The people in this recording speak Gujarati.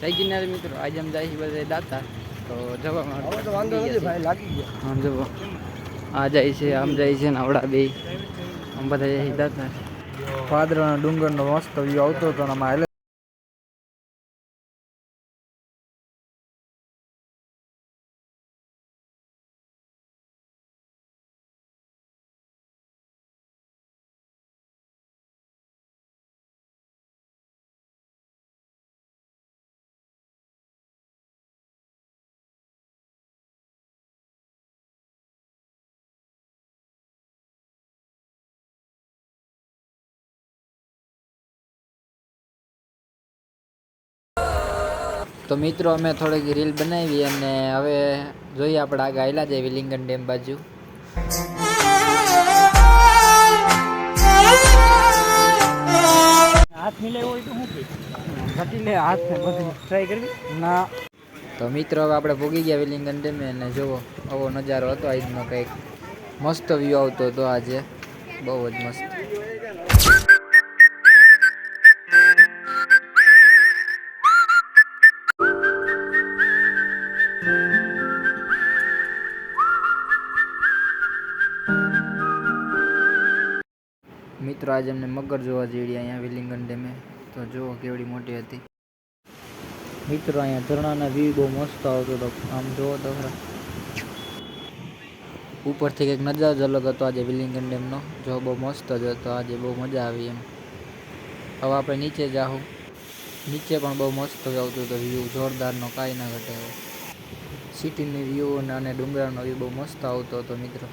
થઈ ગઈ મિત્રો આજે અમે જાય છે બધા દાતા. તો જવામાં હવે વાંધો નથી ભાઈ લાગી ગયો. આમ જુઓ આ જાય છે આમ જાય છે ને આવડા બે આમ બધા જાય દાતા. પાદરાના ડુંગરનો મસ્ત વ્યૂ આવતો હતો અને તો મિત્રો અમે થોડીક રીલ બનાવી અને હવે જોઈએ આપણે આગળ આવેલા જાય વિલિંગન ડેમ બાજુ. હાથ મિલાવ્યો હોય તો શું ઘટી લે હાથ બધું ટ્રાય કરવી? ના. તો મિત્રો હવે આપણે ભોગી ગયા વિલિંગન ડેમે અને જુઓ આવો નજારો હતો આજનો કંઈક. મસ્ત વ્યૂ આવતો હતો આજે. બહુ જ મસ્ત. મિત્રો, આજે અમને મગર જોવા જઈએ અહીંયા વિલિંગન ડેમે. તો જુઓ કેવડી મોટી હતી. મિત્રો, અહીંયા ઝરણાના વ્યૂ બહુ મસ્ત આવતો હતો. આમ જોવો તો ઉપરથી કંઈક નજારો જ અલગ હતો આજે વિલિંગન ડેમનો. જો બહુ મસ્ત જ હતો. આજે બહુ મજા આવી એમ. હવે આપણે નીચે જાઉં નીચે પણ બહુ મસ્ત આવતું હતો વ્યૂ જોરદારનો કાંઈ ના ઘટે સિટીની વ્યૂ અને ડુંગરાનો વ્યૂ બહુ મસ્ત આવતો હતો, મિત્રો.